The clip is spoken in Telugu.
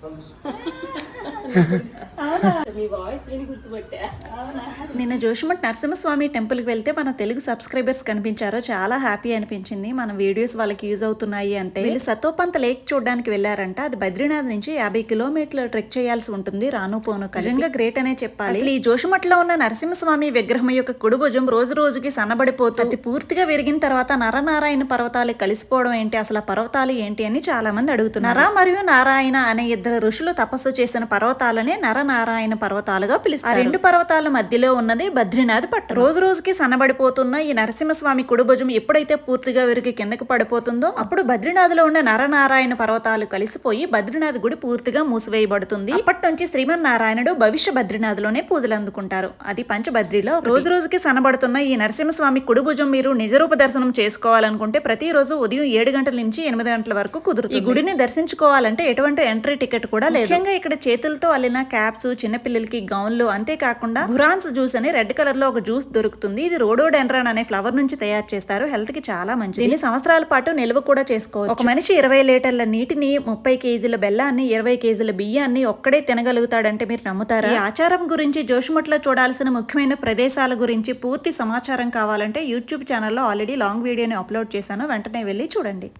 哈哈哈哈哈哈 నిన్న జోషిమఠ్ నరసింహస్వామి టెంపుల్కి వెళ్తే మన తెలుగు సబ్స్క్రైబర్స్ కనిపించారో చాలా హ్యాపీ అనిపించింది. మన వీడియోస్ వాళ్ళకి యూజ్ అవుతున్నాయి అంటే వీళ్ళు సతోపంత లేక్ చూడడానికి వెళ్ళారంట. అది బద్రీనాథ్ నుంచి యాభై కిలోమీటర్లు ట్రెక్ చేయాల్సి ఉంటుంది. రాను పోను నిజంగా గ్రేట్ అనే చెప్పాలి. అసలు ఈ జోషిమఠ్లో ఉన్న నరసింహస్వామి విగ్రహం యొక్క కుడి భుజం రోజు రోజుకి సన్నబడిపోతూ అది పూర్తిగా విరిగిన తర్వాత నరనారాయణ పర్వతాలు కలిసిపోవడం ఏంటి? అసలు ఆ పర్వతాలు ఏంటి అని చాలా మంది అడుగుతున్నారు. నర మరియు నారాయణ అనే ఇద్దరు ఋషులు తపస్సు చేసిన పర్వతాలనే నరనారాయణ పర్వతాలుగా పిలుస్తారు. ఆ రెండు పర్వతాల మధ్యలో ఉన్నది బద్రీనాథ్ పట్ట రోజు రోజుకి సన్నబడిపోతున్న ఈ నరసింహస్వామి కుడిభుజం ఎప్పుడైతే పూర్తిగా విరిగి కిందకి పడిపోతుందో అప్పుడు బద్రీనాథ్లో ఉన్న నరనారాయణ పర్వతాలు కలిసిపోయి బద్రీనాథ్ గుడి పూర్తిగా మూసివేయబడుతుంది. అప్పటి నుంచి శ్రీమన్నారాయణుడు భవిష్య బద్రీనాథ్లోనే పూజలు అందుకుంటారు. అది పంచబద్రిలో రోజు రోజుకి సన్నబడుతున్న ఈ నరసింహస్వామి కుడిభుజం మీరు నిజరూప దర్శనం చేసుకోవాలనుకుంటే ప్రతిరోజు ఉదయం ఏడు గంటల నుంచి ఎనిమిది గంటల వరకు కుదురుతుంది. ఈ గుడిని దర్శించుకోవాలంటే ఎటువంటి ఎంట్రీ టికెట్ కూడా లేదు. ముఖ్యంగా ఇక్కడ చేతులతో అల్లిన క్యాప్స్ చిన్నపిల్లలకి గౌన్లు అంతేకాకుండా బురాన్స్ జ్యూస్ అని రెడ్ కలర్లో ఒక జ్యూస్ దొరుకుతుంది. ఇది రోడోడెండ్రాన్ అనే ఫ్లవర్ నుంచి తయారు చేస్తారు. హెల్త్కి చాలా మంచిది. దీన్ని సంవత్సరాల పాటు నిల్వ కూడా చేసుకోవచ్చు. ఒక మనిషి ఇరవై లీటర్ల నీటిని ముప్పై కేజీల బెల్లాన్ని ఇరవై కేజీల బియ్యాన్ని ఒక్కడే తినగలుగుతాడంటే మీరు నమ్ముతారా? ఈ ఆచారం గురించి జోషుమట్లో చూడాల్సిన ముఖ్యమైన ప్రదేశాల గురించి పూర్తి సమాచారం కావాలంటే యూట్యూబ్ ఛానల్లో ఆల్రెడీ లాంగ్ వీడియోని అప్లోడ్ చేశాను. వెంటనే వెళ్ళి చూడండి.